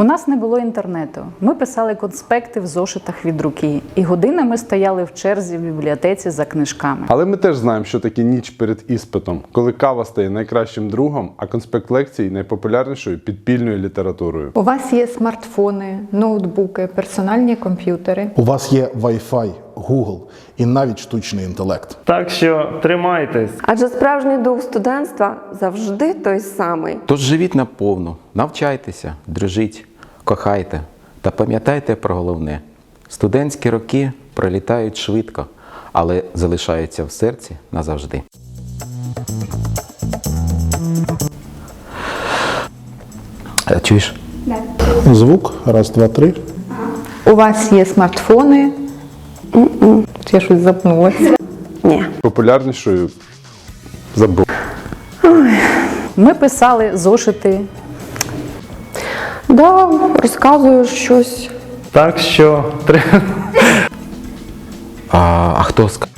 У нас не було інтернету. Ми писали конспекти в зошитах від руки, і годинами стояли в черзі в бібліотеці за книжками. Але ми теж знаємо, що таке ніч перед іспитом, коли кава стає найкращим другом, а конспект лекцій найпопулярнішою підпільною літературою. У вас є смартфони, ноутбуки, персональні комп'ютери. У вас є Wi-Fi, Google і навіть штучний інтелект. Так що тримайтесь. Адже справжній дух студентства завжди той самий. Тож живіть наповну, навчайтеся, дружіть, кохайте та пам'ятайте про головне: студентські роки пролітають швидко, але залишаються в серці назавжди. Е, Чуєш? Звук, раз, два, три. У вас є смартфони. М-м, Я щось запнулася. Ні. Популярнішою забув. Ми писали зошити Да, розказую щось. Так що треба. А, а хто ск...